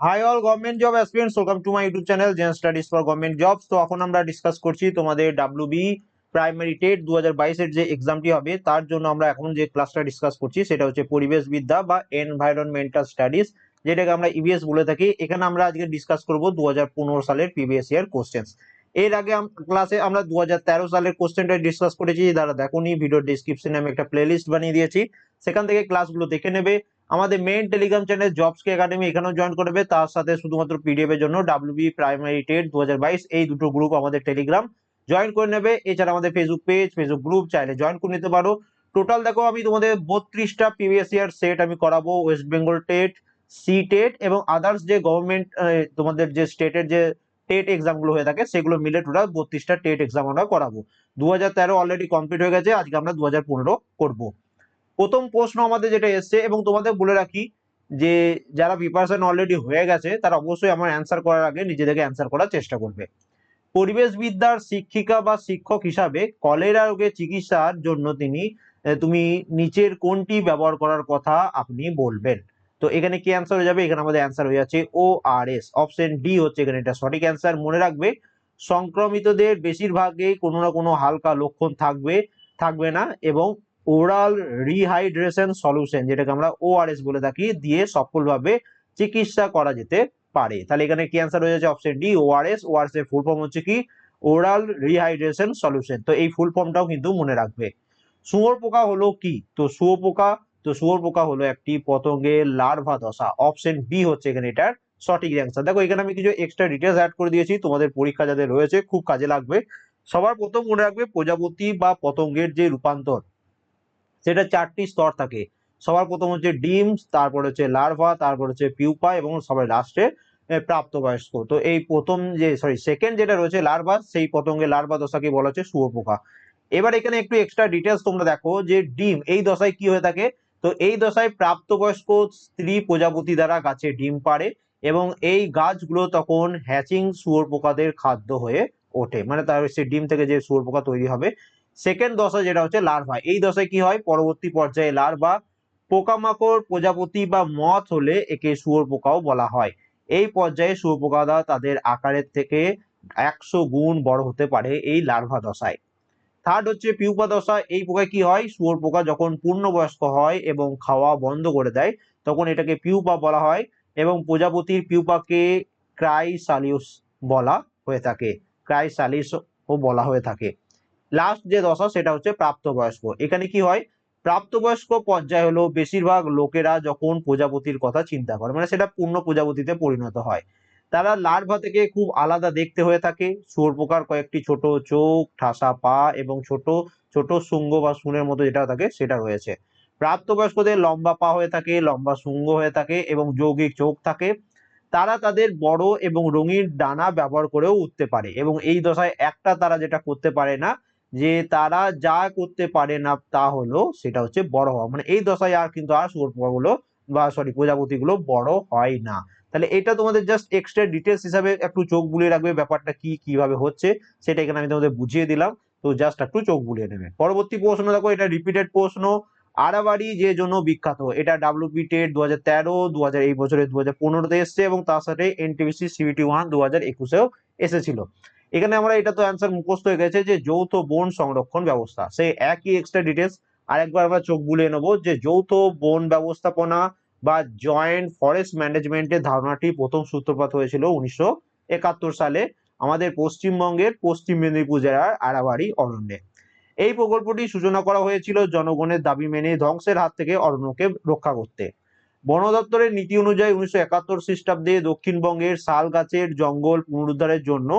Hi all government job aspirants welcome to my YouTube channel gen studies for government jobs তো এখন আমরা discuss করছি তোমাদের WB primary TET দু হাজার বাইশের যে এক্সামটি হবে, তার জন্য আমরা এখন যে ক্লাসটা ডিসকাস করছি, সেটা হচ্ছে পরিবেশ বিদ্যা বা এনভায়রনমেন্টাল স্টাডিজ যেটাকে আমরা ইবিএস বলে থাকি। এখানে আমরা আজকে ডিসকাস করব দু হাজার পনেরো সালের প্রিভিয়াস ইয়ার কোশ্চেন্স এর আগে ক্লাসে আমরা দু হাজার তেরো সালের কোশ্চেনটা ডিসকাস করেছি যারা দেখোনি ভিডিও ডিসক্রিপশনে আমি একটা প্লেলিস্ট বানিয়ে দিয়েছি। সেখান থেকে ক্লাসগুলো দেখে নেবে। আমাদের মেইন টেলিগ্রাম চ্যানেল জবস কে একাডেমি এখানেও জয়েন করবে। তার সাথে শুধুমাত্র পিডিএফ এর জন্য ডাব্লিউবি প্রাইমারি টেট দুহাজার বাইশ, এই দুটো গ্রুপ আমাদের টেলিগ্রাম জয়েন করে নেবে। এছাড়া আমাদের ফেসবুক পেজ ফেসবুক গ্রুপ চাইলে জয়েন করে নিতে পারো। টোটাল দেখো, আমি তোমাদের বত্রিশটা প্রিভিয়াস ইয়ার সেট আমি করাবো। West Bengal TET C TET এবং আদার্স যে গভর্নমেন্ট তোমাদের যে স্টেটের যে টেট এক্সামগুলো হয়ে থাকে, সেগুলো মিলে টোটাল বত্রিশটা টেট এক্সাম আমরা করাবো। দু হাজার তেরো অলরেডি কমপ্লিট হয়ে গেছে। আজকে আমরা দু পনেরো করব। প্রথম প্রশ্ন আমাদের যেটা এসছে এবং তোমাদের বলে রাখি যে, যারা প্রিপারেশন অলরেডি হয়ে গেছে, তারা অবশ্যই আমার অ্যান্সার করার আগে নিজেদেরকে অ্যান্সার করার চেষ্টা করবে। পরিবেশ বিদ্যার শিক্ষিকা বা শিক্ষক হিসাবে কলেরা রোগের চিকিৎসার জন্য তিনি তুমি নিচের কোনটি ব্যবহার করার কথা আপনি বলবেন? তো এখানে কি অ্যান্সার হয়ে যাবে? এখানে আমাদের অ্যান্সার হয়ে যাচ্ছে O R S option D হচ্ছে এখানে এটা সঠিক অ্যান্সার মনে রাখবে, সংক্রমিতদের বেশিরভাগই কোনো না কোনো হালকা লক্ষণ থাকবে থাকবে না এবং ওরাল রিহাইড্রেশন সলিউশন, যেটাকে আমরা ওআরএস বলে থাকি, দিয়ে সফলভাবে চিকিৎসা করা যেতে পারে। তাহলে এখানে কি অ্যান্সার হয়ে যাচ্ছে অপশন ডি ওআরএস ওআরএস এর ফুল ফর্ম হচ্ছে কি? Oral rehydration solution. তো এই ফুল ফর্মটাও কিন্তু মনে রাখবে। শুয়োর পোকা হলো কি? তো শুয়োর পোকা, তো শুয়োর পোকা হলো একটি পতঙ্গের লার্ভা দশা। অপশন বি হচ্ছে এখানে এটার সঠিক অ্যান্সার দেখো, এখানে আমি কিছু এক্সট্রা ডিটেলস অ্যাড করে দিয়েছি, তোমাদের পরীক্ষা যাদের রয়েছে, খুব কাজে লাগবে। সবার প্রথম মনে রাখবে প্রজাপতি বা পতঙ্গের যে রূপান্তর। সেটা চারটি স্তর থাকে। সবার প্রথম হচ্ছে ডিম, তারপর হচ্ছে লার্ভা, তারপর হচ্ছে পিউপা এবং সবার লাস্টে প্রাপ্তবয়স্ক। তো এই প্রথম যে সরি সেকেন্ড যেটা রয়েছে লার্ভা, সেই পতঙ্গের লার্ভা দশাকে বলা হচ্ছে? শুয়োপোকা। এবার এখানে একটু এক্সট্রা ডিটেলস তোমরা দেখো যে ডিম, এই দশায় কি হয়ে থাকে? তো এই দশায় প্রাপ্তবয়স্ক স্ত্রী প্রজাপতি দ্বারা গাছে ডিম পাড়ে এবং এই গাছগুলো তখন হ্যাচিং শুয়োরপোকাদের খাদ্য হয়ে ওঠে। মানে তার সে ডিম থেকে যে শুয়োরপোকা তৈরি হবে সেকেন্ড দশা যেটা হচ্ছে লার্ভা এই দশায় কি হয়? পরবর্তী পর্যায়ে লার্ভা পোকামাকড়, প্রজাপতি বা মথ হলে একে শুয়োর পোকাও বলা হয়। এই পর্যায়ে শুয়োপোকারা তাদের আকারের থেকে একশো গুণ বড় হতে পারে এই লার্ভা দশায়। থার্ড হচ্ছে পিউপা দশা। এই পোকায় কি হয়? শুয়োর পোকা যখন পূর্ণবয়স্ক হয় এবং খাওয়া বন্ধ করে দেয়, তখন এটাকে পিউপা বলা হয় এবং প্রজাপতির পিউপাকে ক্রাইসালিউস বলা হয়ে থাকে। ক্রাইসালিস ও বলা হয়ে থাকে। লাস্ট যে দশা, সেটা হচ্ছে প্রাপ্তবয়স্ক। এখানে কি হয়? প্রাপ্তবয়স্ক পর্যায়ে হলো বেশিরভাগ লোকেরা যখন প্রজাপতির কথা চিন্তা করে মানে সেটা পূর্ণ প্রজাপতিতে পরিণত হয়। তারা লার্ভা থেকে খুব আলাদা দেখতে হয়ে থাকে। শুয়োরপোকার কয়েকটি ছোট চোখ, ঠাসা পা এবং ছোট ছোট শুঙ্গ বা শুনের মতো যেটা থাকে, সেটা রয়েছে। প্রাপ্তবয়স্কদের লম্বা পা হয়ে থাকে, লম্বা শুঙ্গ হয়ে থাকে এবং যৌগিক চোখ থাকে। তারা তাদের বড় এবং রঙিন ডানা ব্যবহার করেও উঠতে পারে এবং এই দশায় একটা তারা যেটা করতে পারে না যে তারা যা করতে পারে না তা হলো সেটা হচ্ছে বড় হওয়া। মানে এই দশায় আর কিন্তু আর শুয়োরপোকাগুলো বা সরি প্রজাপতিগুলো বড় হয় না। তাহলে এটা তোমাদের জাস্ট এক্সট্রা ডিটেলস হিসাবে একটু চোখ বুলিয়ে রাখবে ব্যাপারটা কি, কীভাবে হচ্ছে, সেটা এখানে আমি তোমাদের বুঝিয়ে দিলাম। তো জাস্ট একটু চোখ বুলিয়ে নেবে। পরবর্তী প্রশ্ন দেখো, এটা রিপিটেড প্রশ্ন। আড়াবাড়ি যে জন্য বিখ্যাত, এটা ডাব্লিউপি টেট দু হাজার তেরো দু হাজার এই বছরে দু হাজার পনেরোতে এসছে এবং তার সাথে এনটিভিসি সিবিটি ওয়ান দু হাজার একুশেও এসেছিল। এখানে আমরা এটা তো অ্যান্সার মুখস্থ হয়ে গেছে যে যৌথ বন সংরক্ষণ ব্যবস্থা। সেই একই এক্সট্রা ডিটেলস আরেকবার আমরা চোখ বুলিয়ে নেব যে যৌথ বন ব্যবস্থাপনা বা জয়েন্ট ফরেস্ট ম্যানেজমেন্টের ধারণাটি প্রথম সূত্রপাত হয়েছিল উনিশশো একাত্তর সালে আমাদের পশ্চিমবঙ্গের পশ্চিম মেদিনীপুর জেলার আড়াবাড়ি অরণ্যে। এই প্রকল্পটি সূচনা করা হয়েছিল জনগণের দাবি মেনে ধ্বংসের হাত থেকে অরণ্যকে রক্ষা করতে। বন দপ্তরের নীতি অনুযায়ী উনিশশো একাত্তর খ্রিস্টাব্দে দক্ষিণবঙ্গের শাল গাছের জঙ্গল পুনরুদ্ধারের জন্য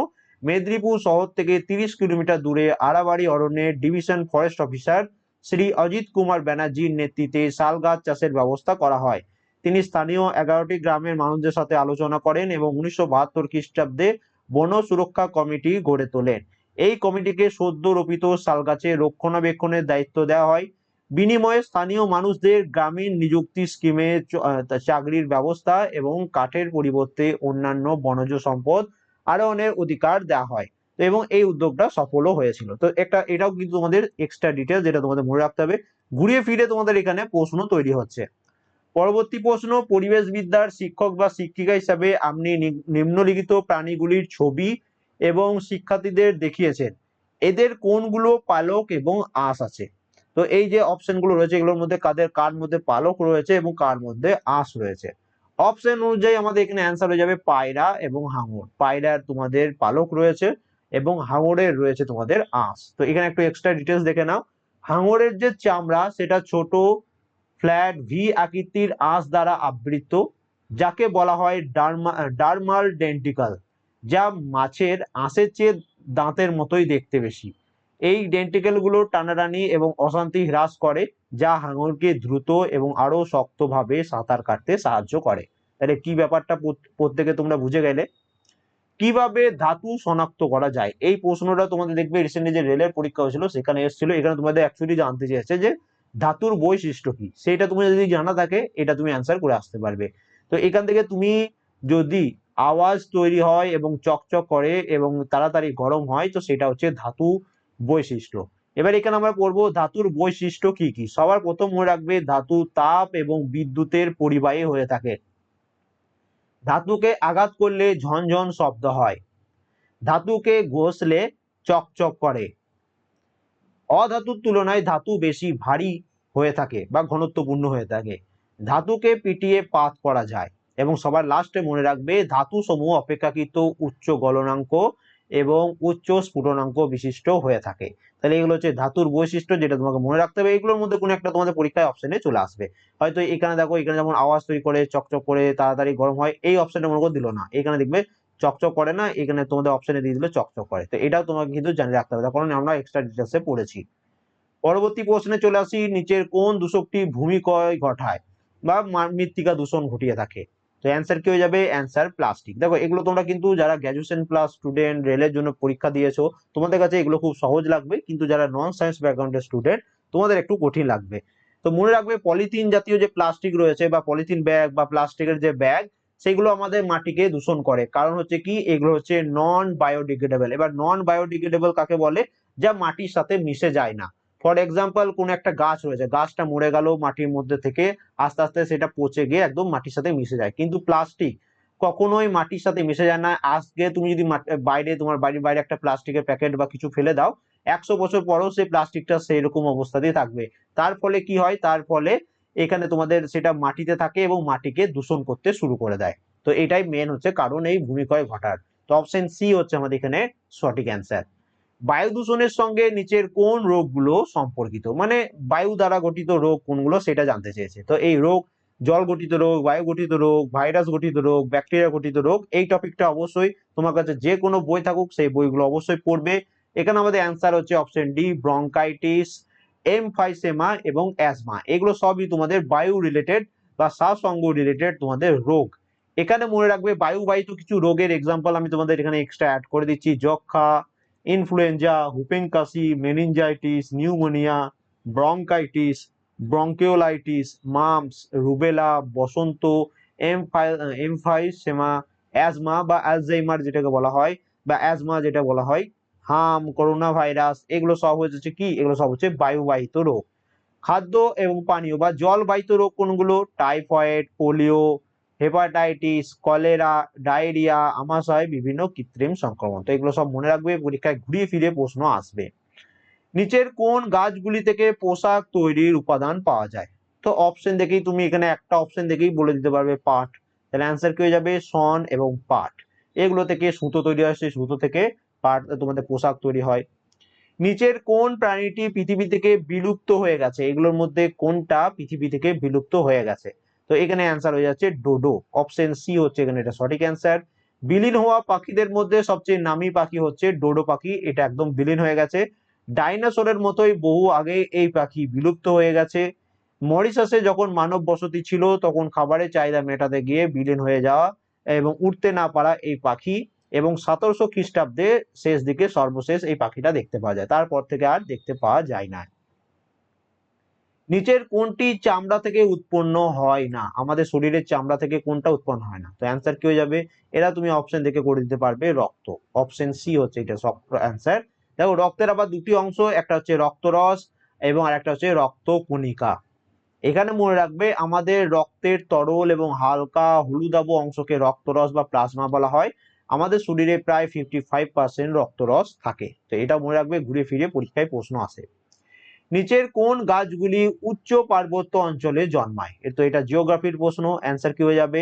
মেদিনীপুর শহর থেকে তিরিশ কিলোমিটার দূরে আড়াবাড়ি অরণ্যের division forest officer Shri Ajit Kumar ব্যানার্জির নেতৃত্বে শাল গাছ চাষের ব্যবস্থা করা হয়। তিনি স্থানীয় এগারোটি গ্রামের মানুষদের সাথে আলোচনা করেন এবং উনিশশো বাহাত্তর খ্রিস্টাব্দে বন সুরক্ষা কমিটি গড়ে তোলেন। এই কমিটিকে সদ্য রোপিত শাল গাছের রক্ষণাবেক্ষণের দায়িত্ব দেওয়া হয়। বিনিময়ে স্থানীয় মানুষদের গ্রামীণ নিযুক্তি স্কিমে চাকরির ব্যবস্থা এবং কাঠের পরিবর্তে অন্যান্য বনজ সম্পদ আরোহণের অধিকার দেওয়া হয়। এবং এই উদ্যোগটা সফলও হয়েছিল। তো একটা, এটাও কিন্তু তোমাদের এক্সট্রা ডিটেল যেটা তোমাদের মনে রাখতে হবে। ঘুরিয়ে ফিরে তোমাদের এখানে প্রশ্ন তৈরি হচ্ছে। পরবর্তী প্রশ্ন, পরিবেশবিদ্যার শিক্ষক বা শিক্ষিকা হিসাবে আপনি নিম্নলিখিত প্রাণীগুলির ছবি এবং শিক্ষার্থীদের দেখিয়েছেন। এদের কোনগুলো পালক এবং আঁশ আছে? তো এই যে অপশনগুলো রয়েছে, এগুলোর মধ্যে কাদের কার মধ্যে পালক রয়েছে এবং কার মধ্যে আঁশ রয়েছে? অপশন অনুযায়ী আমাদের এখানে অ্যান্সার হয়ে যাবে পায়রা এবং হাঙর। পায়রার তোমাদের পালক রয়েছে এবং হাঙরের রয়েছে তোমাদের আঁশ। তো এখানে একটু এক্সট্রা ডিটেলস দেখে নাও। হাঙরের যে চামড়া, সেটা ছোট ফ্ল্যাট ভি আকৃতির আঁশ দ্বারা আবৃত, যাকে বলা হয় ডার্মা, ডার্মাল ডেন্টিকাল, যা মাছের আঁশের চেয়ে দাঁতের মতোই দেখতে বেশি। এই ডেন্টিকেলগুলো টানাটানি এবং অশান্তি হ্রাস করে, যা হাঙরকে দ্রুত এবং আরও শক্তভাবে সাঁতার কাটতে সাহায্য করে। তাহলে কি ব্যাপারটা প্রত্যেকে তোমরা বুঝে গেলে? কীভাবে ধাতু শনাক্ত করা যায়? এই প্রশ্নটা তোমাদের দেখবে রিসেন্টলি যে রেলের পরীক্ষা হয়েছিল, সেখানে এসেছিল। এখানে তোমাদের অ্যাকচুয়ালি জানতে চেয়েছে যে ধাতুর বৈশিষ্ট্য কি? সেটা তুমি যদি জানা থাকে, এটা তুমি অ্যান্সার করে আসতে পারবে। তো এখান থেকে তুমি যদি আওয়াজ তৈরি হয় এবং চকচক করে এবং তাড়াতাড়ি গরম হয়, তো সেটা হচ্ছে ধাতু বৈশিষ্ট্য। এবার এখানে আমরা পড়ব ধাতুর বৈশিষ্ট্য কি কি? সবার প্রথম মনে রাখবে ধাতু তাপ এবং বিদ্যুতের পরিবাহী হয়ে থাকে। ধাতুকে আঘাত করলে ঝনঝন শব্দ হয়। ধাতুকে ঘষলে চকচক করে। অধাতুর তুলনায় ধাতু বেশি ভারী হয়ে থাকে বা ঘনত্বপূর্ণ হয়ে থাকে। ধাতুকে পিটিয়ে পাত করা যায় এবং সবার লাস্টে মনে রাখবে ধাতু সমূহ অপেক্ষাকৃত উচ্চ গলনাঙ্ক এবং উচ্চ স্ফুটনাঙ্ক বিশিষ্ট হয়ে থাকে। তাহলে এগুলো হচ্ছে ধাতুর বৈশিষ্ট্য যেটা তোমাকে মনে রাখতে হবে। এগুলোর মধ্যে কোনো একটা তোমাদের পরীক্ষায় অপশনে চলে আসবে। হয়তো এখানে দেখো, এখানে যেমন আওয়াজ তৈরি করে, চকচক করে, তাড়াতাড়ি গরম হয়, এই অপশনটা মনে করে দিল না। এখানে দেখবে চকচক করে না, এখানে তোমাদের অপশনে দিয়ে দিলে চকচক করে। তো এটাও তোমাকে কিন্তু জানিয়ে রাখতে হবে। কারণ আমরা এক্সট্রা ডিটেলসে পড়েছি। পরবর্তী প্রশ্নে চলে আসি, নিচের কোন দূষকটি ভূমিক্ষয় ঘটায় বা মৃত্তিকা দূষণ ঘটিয়ে থাকে? তো অ্যান্সার কি হয়ে যাবে? অ্যান্সার প্লাস্টিক দেখো, এগুলো তোমরা কিন্তু যারা গ্র্যাজুয়েশন প্লাস স্টুডেন্ট রেলের জন্য পরীক্ষা দিয়েছ, তোমাদের কাছে এগুলো খুব সহজ লাগবে। কিন্তু যারা নন সায়েন্স ব্যাকগ্রাউন্ডের স্টুডেন্ট তোমাদের একটু কঠিন লাগবে। তো মনে রাখবে পলিথিন জাতীয় যে প্লাস্টিক রয়েছে বা পলিথিন ব্যাগ বা প্লাস্টিকের যে ব্যাগ সেগুলো আমাদের মাটিকে দূষণ করে। কারণ হচ্ছে কি? এগুলো হচ্ছে নন বায়োডিগ্রেডেবল এবার নন বায়োডিগ্রেডেবল কাকে বলে? যা মাটির সাথে মিশে যায় না। ফর এক্সাম্পল কোন একটা গাছ রয়েছে, গাছটা মরে গেল মাটির মধ্যে থেকে, আস্তে আস্তে সেটা পচে গিয়ে একদম মাটির সাথে মিশে যায়। কিন্তু প্লাস্টিক কখনোই মাটির সাথে মিশে যায় না। আজকে তুমি যদি বাইরে তোমার বাড়ির বাইরে একটা প্লাস্টিকের প্যাকেট বা কিছু ফেলে দাও, একশো বছর পরেও সেই প্লাস্টিকটা সেই রকম অবস্থাতেই থাকবে। তার ফলে কি হয়? তার ফলে এখানে তোমাদের সেটা মাটিতে থাকে এবং মাটিকে দূষণ করতে শুরু করে দেয়। তো এটাই মেন হচ্ছে কারণ এই ভূমিক্ষয় ঘটার। তো অপশন সি হচ্ছে আমাদের এখানে সঠিক অ্যান্সার বায়ু দূষণের সঙ্গে নিচের কোন রোগগুলো সম্পর্কিত? মানে বায়ু দ্বারা গঠিত রোগ কোনগুলো সেটা জানতে চেয়েছে। তো এই রোগ, জল গঠিত রোগ, বায়ু গঠিত রোগ, ভাইরাস গঠিত রোগ, ব্যাকটেরিয়া গঠিত রোগ, এই টপিকটা অবশ্যই তোমার কাছে যে কোনো বই থাকুক সেই বইগুলো অবশ্যই পড়বে। এখানে আমাদের অ্যান্সার হচ্ছে অপশন ডি ব্রঙ্কাইটিস এমফাইসেমা এবং অ্যাজমা এগুলো সবই তোমাদের বায়ু রিলেটেড বা শ্বাসঅঙ্গ রিলেটেড তোমাদের রোগ। এখানে মনে রাখবে বায়ু বাহিত কিছু রোগের এক্সাম্পল আমি তোমাদের এখানে এক্সট্রা অ্যাড করে দিচ্ছি, যক্ষা ইনফ্লুয়েঞ্জা হুপেন কাশি meningitis pneumonia bronchitis bronchiolitis mumps rubella বসন্ত এমফাইসেমা অ্যাজমা বা অ্যালজাইমার যেটাকে বলা হয় বা অ্যাজমা যেটা বলা হয়, হাম করোনা ভাইরাস এগুলো সব হচ্ছে কি? এগুলো সব হচ্ছে বায়ুবাহিত রোগ। খাদ্য এবং পানীয় বা জলবাহিত রোগ কোনগুলো? Typhoid polio hepatitis cholera diarrhoea আমাশয় বিভিন্ন কৃত্রিম সংক্রমণ। তো এগুলো সব মনে রাখবে, পরীক্ষায় ঘুরিয়ে ফিরে প্রশ্ন আসবে। নিচের কোন গাছগুলি থেকে পোশাক তৈরির উপাদান পাওয়া যায়? তো অপশন দেখেই তুমি এখানে একটা অপশন দেখেই বলে দিতে পারবে, পাট। তাহলে অ্যান্সার কি হয়ে যাবে? সন এবং পাট। এগুলো থেকে সুতো তৈরি হয়, সেই সুতো থেকে পাট তোমাদের পোশাক তৈরি হয়। নিচের কোন প্রাণীটি পৃথিবী থেকে বিলুপ্ত হয়ে গেছে? এগুলোর মধ্যে কোনটা পৃথিবী থেকে বিলুপ্ত হয়ে গেছে? তো এখানে অ্যান্সার হয়ে যাচ্ছে ডোডো অপশন সি হচ্ছে এখানে এটা সঠিক অ্যান্সার বিলীন হওয়া পাখিদের মধ্যে সবচেয়ে নামি পাখি হচ্ছে ডোডো পাখি, এটা একদম বিলীন হয়ে গেছে। ডাইনোসরের মতোই বহু আগে এই পাখি বিলুপ্ত হয়ে গেছে। মরিশাসে যখন মানব বসতি ছিল, তখন খাবারের চাহিদা মেটাতে গিয়ে বিলীন হয়ে যাওয়া এবং উঠতে না পারা এই পাখি এবং সতেরোশো খ্রিস্টাব্দে শেষ দিকে সর্বশেষ এই পাখিটা দেখতে পাওয়া যায়। তারপর থেকে আর দেখতে পাওয়া যায় না। নিচের কোনটি চামড়া থেকে উৎপন্ন হয় না? আমাদের শরীরের চামড়া থেকে কোনটা উৎপন্ন হয় না? তো অ্যান্সার কি হয়ে যাবে? এরা তুমি অপশন দেখে করে দিতে পারবে রক্ত। অপশন সি হচ্ছে এটা সব অ্যান্সার দেখো, রক্তের আবার দুটি অংশ, একটা হচ্ছে রক্তরস এবং আরেকটা হচ্ছে রক্ত কণিকা এখানে মনে রাখবে, আমাদের রক্তের তরল এবং হালকা হলুদাভ অংশকে রক্তরস বা প্লাজমা বলা হয়। আমাদের শরীরে প্রায় ফিফটি ফাইভ পার্সেন্ট রক্তরস থাকে। তো এটা মনে রাখবে, ঘুরে ফিরে পরীক্ষায় প্রশ্ন আসে। নিচের কোন গাছগুলি উচ্চ পার্বত্য অঞ্চলে জন্মায়? এ তো এটা জিওগ্রাফির প্রশ্ন অ্যান্সার কি হয়ে যাবে?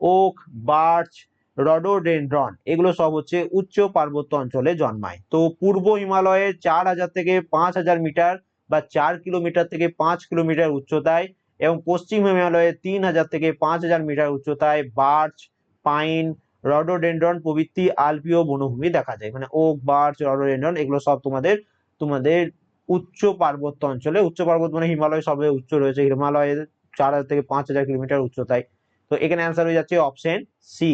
ওক বার্চ রডোডেন্ড্রন এগুলো সব হচ্ছে উচ্চ পার্বত্য অঞ্চলে জন্মায়। তো পূর্ব হিমালয়ে চার হাজার থেকে পাঁচ হাজার মিটার বা চার কিলোমিটার থেকে পাঁচ কিলোমিটার উচ্চতায় এবং পশ্চিম হিমালয়ে তিন হাজার থেকে পাঁচ হাজার মিটার উচ্চতায় বার্চ পাইন রডোডেন্ড্রন প্রভৃতি আলপীয় বনভূমি দেখা যায়। মানে ওক বার্চ রডোডেন্ড্রন এগুলো সব তোমাদের তোমাদের উচ্চ পার্বত্য অঞ্চলে, উচ্চ পার্বত্য মানে হিমালয় সবে উচ্চ রয়েছে হিমালয়ের চার হাজার থেকে পাঁচ হাজার কিলোমিটার উচ্চতায় তো এখানে অ্যান্সার হয়ে যাচ্ছে অপশন সি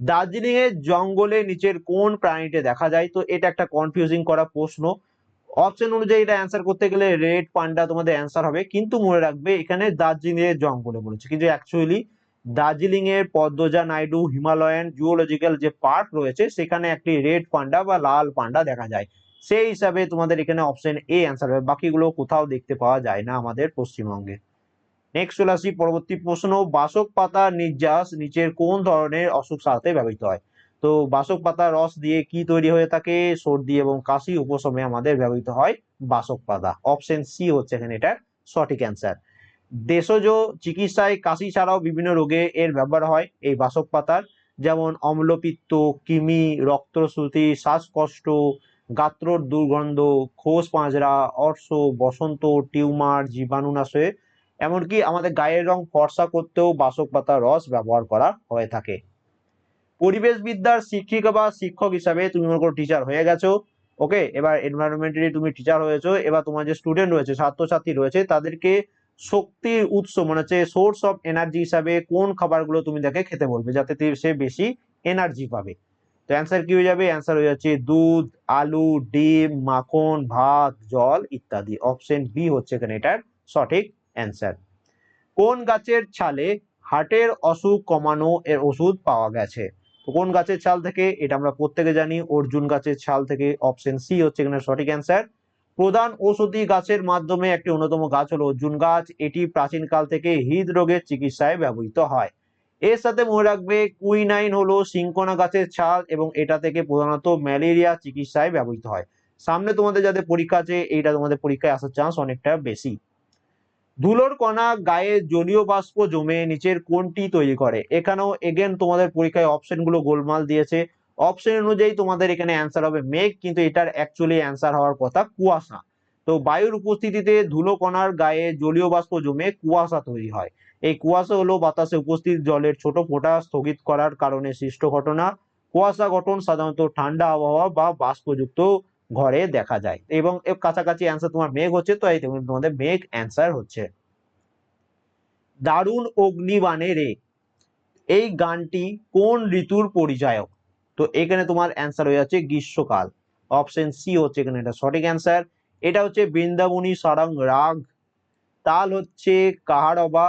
দার্জিলিং এর জঙ্গলে নিচের কোন প্রাণীতে দেখা যায়? তো এটা একটা কনফিউজিং করা প্রশ্ন। অপশন অনুযায়ী এটা অ্যান্সার করতে গেলে রেড পান্ডা তোমাদের অ্যান্সার হবে, কিন্তু মনে রাখবে এখানে দার্জিলিং এর জঙ্গলে বলেছে। কিন্তু অ্যাকচুয়ালি দার্জিলিং এর পদ্মজা নাইডু হিমালয়ান জুওলজিক্যাল যে পার্ক রয়েছে, সেখানে একটি রেড পান্ডা বা লাল পান্ডা দেখা যায়। সেই হিসাবে তোমাদের এখানে অপশন এ অ্যান্সার হবে। বাকিগুলো কোথাও দেখতে পাওয়া যায় না আমাদের পশ্চিমবঙ্গে। নেক্সট চলে আসি, পরবর্তী প্রশ্ন, বাসক পাতা নির্যাস নিচের কোন ধরনের অসুখ সারাতে ব্যবহৃত হয়? তো বাসক পাতা রস দিয়ে কি তৈরি হয়ে থাকে? সর্দি এবং কাশি উপশমে আমাদের ব্যবহৃত হয় বাসক পাতা। অপশন সি হচ্ছে এখানে এটা সঠিক অ্যান্সার দেশজ চিকিৎসায় কাশি ছাড়াও বিভিন্ন রোগে এর ব্যবহার হয় এই বাসক পাতার। যেমন অম্লপিত্ত, কিমি রক্তশ্রুতি শ্বাসকষ্ট গাত্রর দুর্গন্ধ, খোস পাঁজরা, অর্শ, বসন্ত, টিউমার, জীবাণুনাশে, এমনকি আমাদের গায়ের রং ফর্সা করতেও বাসক পাতার রস ব্যবহার করা হয়ে থাকে। পরিবেশ বিদ্যার শিক্ষিকা বা শিক্ষক হিসাবে তুমি মনে করো টিচার হয়ে গেছো। ওকে, এবার এনভায়রনমেন্টালি তুমি টিচার হয়েছো, এবার তোমার যে স্টুডেন্ট রয়েছে, ছাত্রছাত্রী রয়েছে, তাদেরকে শক্তির উৎস মানে হচ্ছে সোর্স অফ এনার্জি হিসাবে কোন খাবারগুলো তুমি তাকে খেতে বলবে, যাতে সে বেশি এনার্জি পাবে। তো অ্যান্সার কি হয়ে যাবে? অ্যান্সার হয়ে যাচ্ছে দুধ, আলু, ডিম, মাখন, ভাত, জল ইত্যাদি। অপশন বি হচ্ছে এখানে এটার সঠিক অ্যান্সার কোন গাছের ছালে হার্টের অসুখ কমানো এর ওষুধ পাওয়া গেছে? তো কোন গাছের ছাল থেকে? এটা আমরা প্রত্যেকে জানি। অর্জুন গাছের ছাল থেকে অপশন সি হচ্ছে এখানে সঠিক অ্যান্সার প্রধান ঔষধি গাছের মাধ্যমে একটি অন্যতম গাছ হলো অর্জুন গাছ। এটি প্রাচীনকাল থেকে হৃদরোগের চিকিৎসায় ব্যবহৃত হয়। এর সাথে মনে রাখবে, কুইনাইন হলো সিঙ্কোনা গাছের ছাল এবং এটা থেকে প্রধানত ম্যালেরিয়া চিকিৎসায় ব্যবহৃত হয়। সামনে তোমাদের যাদের পরীক্ষা আছে, এইটা তোমাদের পরীক্ষায় আসার চান্স অনেকটা বেশি। ধুলোর কণা গায়ে জলীয় বাষ্প জমে নিচের কোনটি তৈরি করে। এখানেও এগেন তোমাদের পরীক্ষায় অপশনগুলো গোলমাল দিয়েছে। অপশন অনুযায়ী তোমাদের এখানে অ্যান্সার হবে মেঘ, কিন্তু এটার অ্যাকচুয়ালি অ্যান্সার হওয়ার কথা কুয়াশা। তো বায়ুর উপস্থিতিতে ধুলো কণার গায়ে জলীয় বাষ্প জমে কুয়াশা তৈরি হয়। এই কুয়াশা হলো বাতাসে উপস্থিত জলের ছোট ফোঁটা স্থগিত করার কারণে সৃষ্ট ঘটনা। কুয়াশা গঠন সাধারণত ঠান্ডা আবহাওয়া বা বাষ্পযুক্ত ঘরে দেখা যায়। এবং এর কাছাকাছি অ্যান্সার তোমার মেঘ হচ্ছে, তো এই তোমাদের মেঘ অ্যান্সার হচ্ছে। দারুণ অগ্নিবাণে রে। এই গানটি কোন ঋতুর পরিচায়ক? তো এখানে তোমার অ্যান্সার হয়ে যাচ্ছে গ্রীষ্মকাল। অপশন সি হচ্ছে এখানে এটা সঠিক অ্যান্সার এটা হচ্ছে বৃন্দাবনী সারং রাগ। তাল হচ্ছে কাহারবা।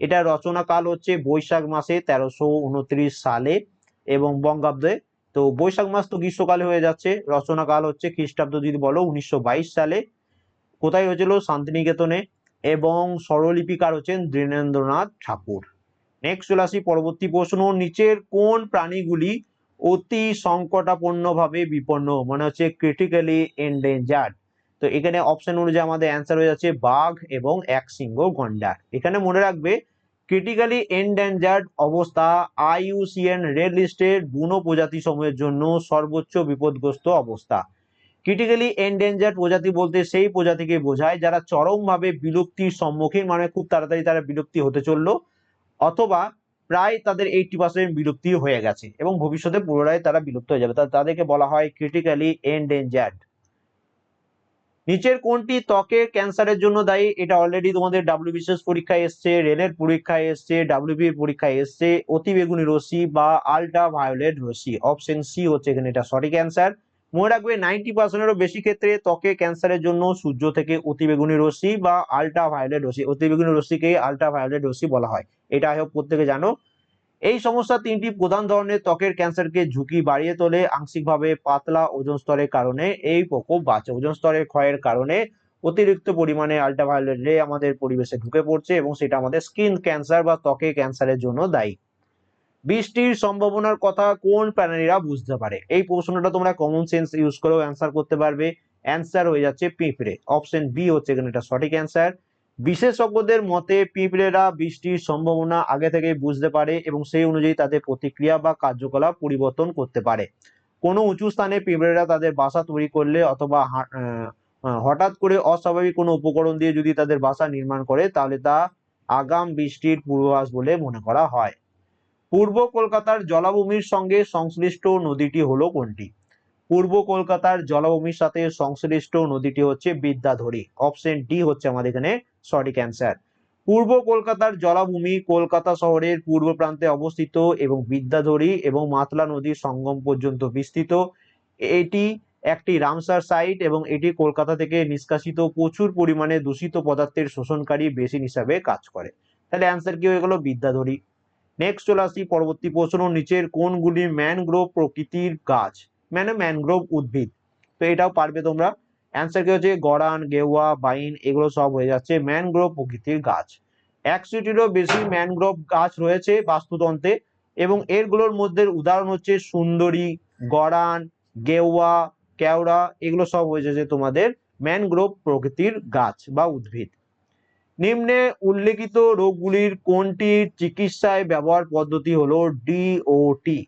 এটা রচনা কাল হচ্ছে বৈশাখ মাসে তেরোশো উনত্রিশ সালে এবং বঙ্গাব্দে। তো বৈশাখ মাস তো গ্রীষ্মকালে হয়ে যাচ্ছে রচনা কাল হচ্ছে খ্রিস্টাব্দ যদি বলো উনিশশো বাইশ সালে। কোথায় হয়েছিল? শান্তিনিকেতনে এবং স্বরলিপিকার হচ্ছেন দীনেন্দ্রনাথ ঠাকুর। নেক্সট চলে আসি পরবর্তী প্রশ্ন, নিচের কোন প্রাণীগুলি অতি সংকটাপন্ন ভাবে বিপন্ন? মানে হচ্ছে ক্রিটিক্যালি এন্ডেঞ্জার্ড তো এখানে অপশন অনুযায়ী আমাদের অ্যান্সার হয়ে যাচ্ছে বাঘ এবং এক সিংহ গন্ডার। এখানে মনে রাখবে ক্রিটিক্যালি এন্ডেঞ্জার্ড অবস্থা আইইউসিএন রেড লিস্টের বুনো প্রজাতি সমূহের জন্য সর্বোচ্চ বিপদগ্রস্ত অবস্থা। ক্রিটিক্যালি এন্ডেঞ্জার্ড প্রজাতি বলতে সেই প্রজাতিকে বোঝায় যারা চরমভাবে বিলুপ্তির সম্মুখীন মানে খুব তাড়াতাড়ি তারা বিলুপ্তি হতে চলল, অথবা প্রায় তাদের এইটি পার্সেন্ট বিলুপ্তি হয়ে গেছে এবং ভবিষ্যতে পুনরায় তারা বিলুপ্ত হয়ে যাবে। তাদেরকে বলা হয় ক্রিটিক্যালি এন্ডেঞ্জার্ড নিচের কোনটি ত্বকের ক্যান্সারের জন্য দায়ী? এটা অলরেডি তোমাদের ডাব্লিউবিসিএস পরীক্ষায় এসছে রেলের পরীক্ষায় এসছে ডাব্লিউবি পরীক্ষায় এসছে, অতিবেগুনি রশ্মি বা আল্ট্রা ভায়োলেট রশ্মি। অপশন সি হচ্ছে এখানে এটা সঠিক অ্যান্সার মনে রাখবে নাইনটি পার্সেন্টেরও বেশি ক্ষেত্রে ত্বকে ক্যান্সারের জন্য সূর্য থেকে অতিবেগুনি রশ্মি বা আল্ট্রা ভায়োলেট রশ্মি। অতিবেগুনি রশ্মিকে আল্ট্রা ভায়োলেট রশ্মি বলা হয়। এটা আই হোপ প্রত্যেকে জানো। এই সমস্যা তিনটি প্রধান ধরনের ত্বকের ক্যান্সারকে ঝুঁকি বাড়িয়ে তোলে, আংশিকভাবে পাতলা ওজন স্তরের কারণে। এই প্রকোপ বাড়ছে। ওজন স্তরের ক্ষয়ের কারণে অতিরিক্ত পরিমাণে আল্ট্রাভায়োলেট রে আমাদের পরিবেশে ঢুকে পড়ছে এবং সেটা আমাদের স্কিন ক্যান্সার বা ত্বকে ক্যান্সারের জন্য দায়ী। বৃষ্টির সম্ভাবনার কথা কোন প্রাণীরা বুঝতে পারে? এই প্রশ্নটা তোমরা কমন সেন্স ইউজ করেও অ্যান্সার করতে পারবে। অ্যান্সার হয়ে যাচ্ছে পিঁপড়ে। অপশন বি হচ্ছে এখানে এটা সঠিক অ্যান্সার বিশেষজ্ঞদের মতে পিঁপড়েরা বৃষ্টির সম্ভাবনা আগে থেকে বুঝতে পারে এবং সেই অনুযায়ী তাদের প্রতিক্রিয়া বা কার্যকলাপ পরিবর্তন করতে পারে। কোনো উঁচু স্থানে পিঁপড়েরা তাদের বাসা তৈরি করলে অথবা হঠাৎ করে অস্বাভাবিক কোনো উপকরণ দিয়ে যদি তাদের বাসা নির্মাণ করে, তাহলে তা আগাম বৃষ্টির পূর্বাভাস বলে মনে করা হয়। পূর্ব কলকাতার জলাভূমির সঙ্গে সংশ্লিষ্ট নদীটি হলো কোনটি? পূর্ব কলকাতার জলাভূমির সাথে সংশ্লিষ্ট নদীটি হচ্ছে বিদ্যাধরী। অপশন ডি হচ্ছে আমাদের এখানে সঠিক অ্যান্সার পূর্ব কলকাতার জলাভূমি কলকাতা শহরের পূর্ব প্রান্তে অবস্থিত এবং বিদ্যাধরী এবং মাতলা নদীর সঙ্গম পর্যন্ত বিস্তৃত। এটি একটি রামসার সাইট এবং এটি কলকাতা থেকে নিষ্কাশিত প্রচুর পরিমাণে দূষিত পদার্থের শোষণকারী বেসিন হিসাবে কাজ করে। তাহলে অ্যান্সার কি হয়ে গেল? বিদ্যাধরী। নেক্সট চলে আসি পরবর্তী প্রশ্ন নিচের কোনগুলি ম্যানগ্রোভ প্রকৃতির গাছ? মানে ম্যানগ্রোভ উদ্ভিদ। তো এটাও পারবে তোমরা। অ্যান্সার কি হচ্ছে? গড়ান গেওয়া বাইন এগুলো সব হয়ে যাচ্ছে ম্যানগ্রোভ প্রকৃতির গাছ। একশোটিরও বেশি ম্যানগ্রোভ গাছ রয়েছে বাস্তুতন্ত্রে এবং এরগুলোর মধ্যে উদাহরণ হচ্ছে সুন্দরী, গড়ান গেওয়া কেওড়া এগুলো সব হয়ে যাচ্ছে তোমাদের ম্যানগ্রোভ প্রকৃতির গাছ বা উদ্ভিদ। নিম্নে উল্লেখিত রোগগুলির কোনটির চিকিৎসায় ব্যবহার পদ্ধতি হলো ডিওটি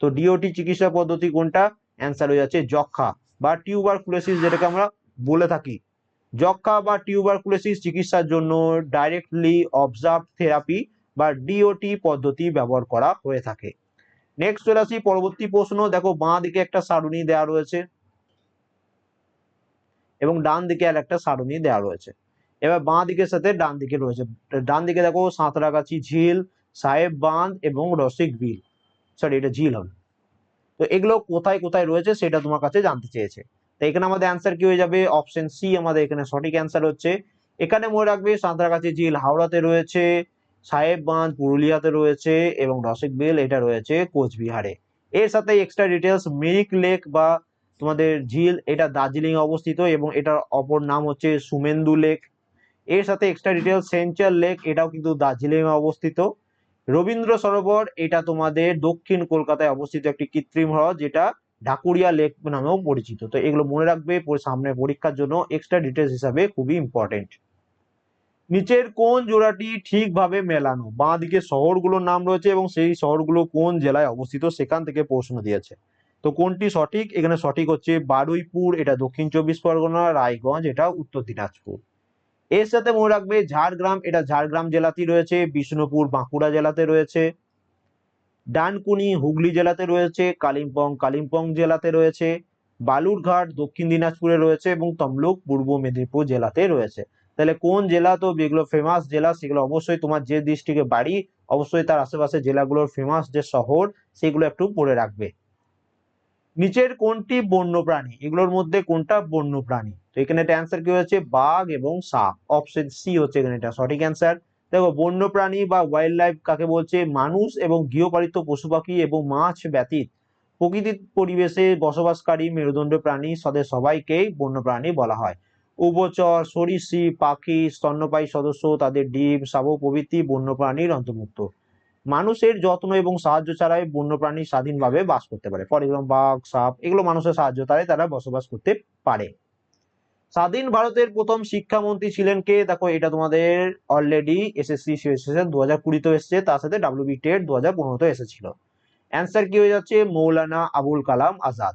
তো ডিওটি চিকিৎসা পদ্ধতি কোনটা? অ্যান্সার হয়ে যাচ্ছে যক্ষা বা টিউবার টিউবারকুলোসিস যেটাকে আমরা বলে থাকি। যক্ষা বা টিউবার টিউবারকুলোসিস চিকিৎসার জন্য ডাইরেক্টলি অবজার্ভ থেরাপি বা ডিওটি পদ্ধতি ব্যবহার করা হয়ে থাকে। নেক্সট চলে আসি, পরবর্তী প্রশ্ন। দেখো, বাঁ দিকে একটা সারণী দেওয়া রয়েছে এবং ডান দিকে আর একটা সারণী দেওয়া রয়েছে। এবার বাঁ দিকের সাথে ডান দিকে রয়েছে। ডান দিকে দেখো, সাঁতরাগাছি, ঝিল, সাহেব বাঁধ এবং রসিক বিল। সরি এটা ঝিল হবে। তো এগুলো কোথায় কোথায় রয়েছে সেটা তোমার কাছে জানতে চেয়েছে। তো এখানে আমাদের অ্যান্সার কি হয়ে যাবে? অপশন সি আমাদের এখানে সঠিক অ্যান্সার হচ্ছে। এখানে মনে রাখবে সাঁতরাগাছি ঝিল হাওড়াতে রয়েছে সাহেব বাঁধ পুরুলিয়াতে রয়েছে এবং রসিক বিল এটা রয়েছে কোচবিহারে। এর সাথে এক্সট্রা ডিটেলস মিরিক লেক বা তোমাদের ঝিল, এটা দার্জিলিং অবস্থিত এবং এটার অপর নাম হচ্ছে সুমেন্দু লেক এর সাথে এক্সট্রা ডিটেলস সেঞ্চার লেক এটাও কিন্তু দার্জিলিং এ অবস্থিত। রবীন্দ্র সরোবর, এটা তোমাদের দক্ষিণ কলকাতায় অবস্থিত একটি কৃত্রিম হ্রদ, যেটা ঢাকুরিয়া লেক নামেও পরিচিত। তো এগুলো মনে রাখবে সামনে পরীক্ষার জন্য এক্সট্রা ডিটেলস হিসাবে খুবই ইম্পর্টেন্ট নিচের কোন জোড়াটি ঠিকভাবে মেলানো? বাঁ দিকে শহরগুলোর নাম রয়েছে এবং সেই শহরগুলো কোন জেলায় অবস্থিত সেখান থেকে প্রশ্ন দিয়েছে। তো কোনটি সঠিক? এখানে সঠিক হচ্ছে বারুইপুর, এটা দক্ষিণ চব্বিশ পরগনা, রায়গঞ্জ, এটা উত্তর দিনাজপুর। এর সাথে মনে রাখবে ঝাড়গ্রাম, এটা ঝাড়গ্রাম জেলাতেই রয়েছে, বিষ্ণুপুর, বাঁকুড়া জেলাতে রয়েছে, ডানকুনি, হুগলি জেলাতে রয়েছে, কালিম্পং কালিম্পং জেলাতে রয়েছে, বালুরঘাট, দক্ষিণ দিনাজপুরে রয়েছে এবং তমলুক, পূর্ব মেদিনীপুর জেলাতে রয়েছে। তাহলে কোন জেলা তো যেগুলো ফেমাস জেলা, সেগুলো অবশ্যই তোমার যে ডিস্ট্রিক্টে বাড়ি, অবশ্যই তার আশেপাশে জেলাগুলোর ফেমাস যে শহর, সেগুলো একটু পড়ে রাখবে। নিচের কোনটি বন্য প্রাণী এগুলোর মধ্যে কোনটা বন্য প্রাণী তো এখানে এটা অ্যান্সার কি হয়েছে? বাঘ এবং সাপ। অপশন সি হচ্ছে এখানে এটা সঠিক অ্যান্সার দেখো বন্য প্রাণী বা ওয়াইল্ড লাইফ কাকে বলছে? মানুষ এবং গৃহপালিত পশু পাখি এবং মাছ ব্যতীত। প্রকৃতির পরিবেশে বসবাসকারী মেরুদণ্ড প্রাণী তাদের সবাইকেই বন্য প্রাণী বলা হয়। উভচর, সরীসৃপ, পাখি, স্তন্যপায়ী সদস্য, তাদের ডিম, শাবক প্রভৃতি বন্য প্রাণীর অন্তর্ভুক্ত। মানুষের যত্ন এবং সাহায্য ছাড়াই বন্যপ্রাণী স্বাধীনভাবে বাস করতে পারে। ফর এক্সাম্পল বাঘ, সাপ, এগুলো মানুষের সাহায্য ছাড়াই তারা বসবাস করতে পারে। স্বাধীন ভারতের প্রথম শিক্ষামন্ত্রী ছিলেন কে? দেখো, এটা তোমাদের অলরেডি এসএসসি সেশন দু হাজার কুড়িতে এসেছে, তার সাথে ডাব্লিউবি টেট দু হাজার পনেরোতে এসেছিল। অ্যান্সার কি হয়ে যাচ্ছে? মৌলানা আবুল কালাম আজাদ।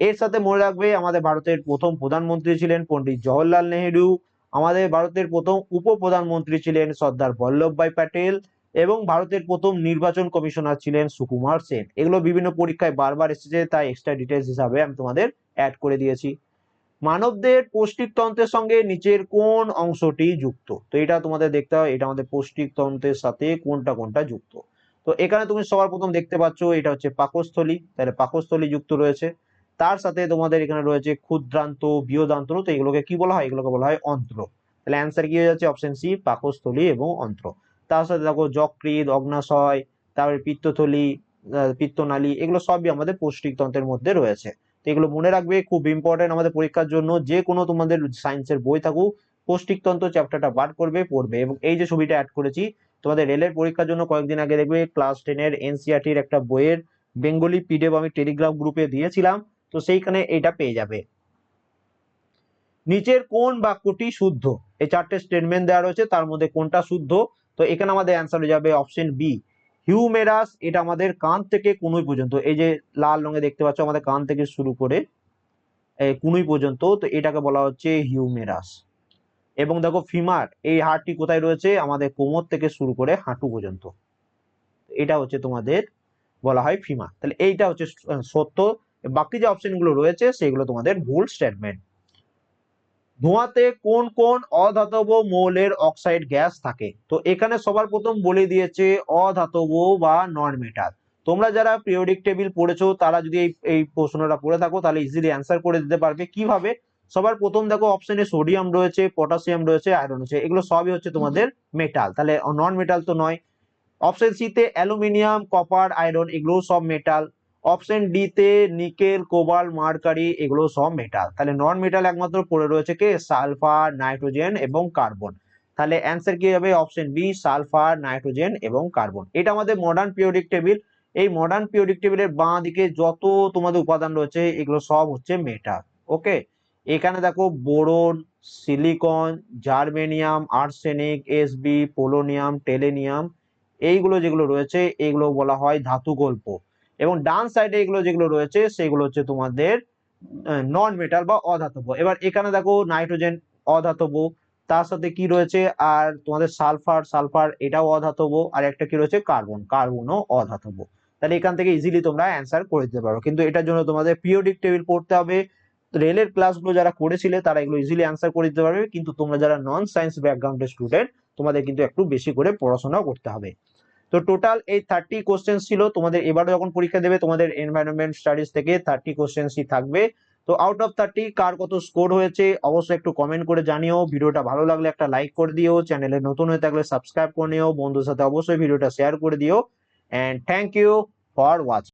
এর সাথে মনে রাখবে, আমাদের ভারতের প্রথম প্রধানমন্ত্রী ছিলেন পণ্ডিত জওহরলাল নেহেরু। আমাদের ভারতের প্রথম উপপ্রধানমন্ত্রী ছিলেন সর্দার বল্লভভাই প্যাটেল। এবং ভারতের প্রথম নির্বাচন কমিশনার ছিলেন সুকুমার সেন। এগুলো বিভিন্ন পরীক্ষায় বারবার এসেছে, তাই এক্সট্রা ডিটেলস হিসাবে আমি তোমাদের অ্যাড করে দিয়েছি। মানবদের পৌষ্টিকতন্ত্রের সঙ্গে নিচের কোন অংশটি যুক্ত? তো এটা তোমাদের দেখতে হয়, এটা আমাদের পৌষ্টিকতন্ত্রের সাথে কোনটা কোনটা যুক্ত। তো এখানে তুমি সবার প্রথম দেখতে পাচ্ছ, এটা হচ্ছে পাকস্থলী, তাহলে পাকস্থলী যুক্ত রয়েছে। তার সাথে তোমাদের এখানে রয়েছে ক্ষুদ্রান্ত, বৃহদান্ত, তো এগুলোকে কি বলা হয়? এগুলোকে বলা হয় অন্ত্র। তাহলে অ্যান্সার কি হয়ে যাচ্ছে? অপশন সি পাকস্থলী এবং অন্ত্র। তার সাথে দেখো যকৃৎ, অগ্নাশয়, তারপরে পিত্তথলি পিত্তনালী, এগুলো সবই আমাদের পৌষ্টিকতন্ত্রের মধ্যে রয়েছে। তো এগুলো মনে রাখবে, খুব ইম্পর্টেন্ট আমাদের পরীক্ষার জন্য। যে কোনো তোমাদের সায়েন্সের বই থাকুক, পৌষ্টিকতন্ত্র চ্যাপ্টারটা বার করবে, পড়বে। এবং এই যে ছবিটা অ্যাড করেছি, তোমাদের রেলের পরীক্ষার জন্য কয়েকদিন আগে দেখবে ক্লাস টেনের এনসিআরটির একটা বইয়ের বেঙ্গলি পিডিএফ আমি টেলিগ্রাম গ্রুপে দিয়েছিলাম, তো সেইখানে এটা পেয়ে যাবে। নিচের কোন বাক্যটি শুদ্ধ? এই চারটে স্টেটমেন্ট দেওয়া রয়েছে, তার মধ্যে কোনটা শুদ্ধ? তো এখানে আমাদের অ্যান্সার হয়ে যাবে অপশন বি হিউমেরাস এটা আমাদের কান থেকে কুনুই পর্যন্ত। এই যে লাল রঙে দেখতে পাচ্ছ, আমাদের কান থেকে শুরু করে কুনুই পর্যন্ত। তো এটাকে বলা হচ্ছে হিউমেরাস এবং দেখো ফিমার এই হাড়টি কোথায় রয়েছে? আমাদের কোমর থেকে শুরু করে হাঁটু পর্যন্ত। এটা হচ্ছে তোমাদের বলা হয় ফিমার তাহলে এইটা হচ্ছে সত্য। বাকি যে অপশনগুলো রয়েছে, সেগুলো তোমাদের ভুল স্টেটমেন্ট ধোঁয়াতে কোন কোন অধাতব মৌলের অক্সাইড গ্যাস থাকে? তো এখানে সবার প্রথম বলে দিয়েছে অধাতব বা নন মেটাল তোমরা যারা পিরিয়ডিক টেবিল পড়েছো, তারা যদি এই এই প্রশ্নটা পড়ে থাকো, তাহলে ইজিলি অ্যান্সার করে দিতে পারবে। কীভাবে? সবার প্রথম দেখো অপশনে সোডিয়াম রয়েছে পটাশিয়াম রয়েছে আয়রন রয়েছে। এগুলো সবই হচ্ছে তোমাদের মেটাল তাহলে নন মেটাল তো নয়। অপশন সি তে অ্যালুমিনিয়াম কপার আয়রন এগুলো সব মেটাল অপশন ডি তে নিকেল কোবাল মার্কারি এগুলো সব মেটাল তাহলে নন মেটাল একমাত্র পড়ে রয়েছে কে? সালফার নাইট্রোজেন এবং কার্বন তাহলে অ্যান্সার কি হবে? অপশন বি সালফার নাইট্রোজেন এবং কার্বন এটা আমাদের মডার্ন পিরিয়ডিক টেবিল এই মডার্ন পিরিয়ডিক টেবিলের বাঁ দিকে যত তোমাদের উপাদান রয়েছে, এগুলো সব হচ্ছে মেটাল ওকে এখানে দেখো, boron silicon germanium arsenic SB polonium tellurium এইগুলো যেগুলো রয়েছে, এগুলো বলা হয় ধাতু গল্প। এবং ডান সাইডে এগুলো যেগুলো রয়েছে, সেগুলো হচ্ছে তোমাদের নন মেটাল বা অধাতব। এবার এখানে দেখো নাইট্রোজেন অধাতব, তার সাথে কি রয়েছে? আর তোমাদের সালফার সালফার এটাও অধাতব, আর একটা কি রয়েছে? কার্বন কার্বনও অধাতব। তাহলে এখান থেকে ইজিলি তোমরা অ্যান্সার করে দিতে পারো। কিন্তু এটার জন্য তোমাদের পিরিয়ডিক টেবিল পড়তে হবে। রেলের ক্লাসগুলো যারা করেছিলে, তারা এগুলো ইজিলি অ্যান্সার করে দিতে পারবে। কিন্তু তোমরা যারা নন সায়েন্স ব্যাকগ্রাউন্ডের স্টুডেন্ট তোমাদের কিন্তু একটু বেশি করে পড়াশোনা করতে হবে। তো টোটাল এই থার্টি কোশ্চেন ছিল। তোমাদের এবারও যখন পরীক্ষা দেবে, তোমাদের এনভায়রনমেন্ট স্টাডিজ থেকে থার্টি কোশ্চেন্সই থাকবে। তো আউট অফ থার্টি কার কত স্কোর হয়েছে, অবশ্যই একটু কমেন্ট করে জানিও। ভিডিওটা ভালো লাগলে একটা লাইক করে দিও। চ্যানেলে নতুন হয়ে থাকলে সাবস্ক্রাইব করে নিও। বন্ধুর সাথে অবশ্যই ভিডিওটা শেয়ার করে দিও। And thank you for watching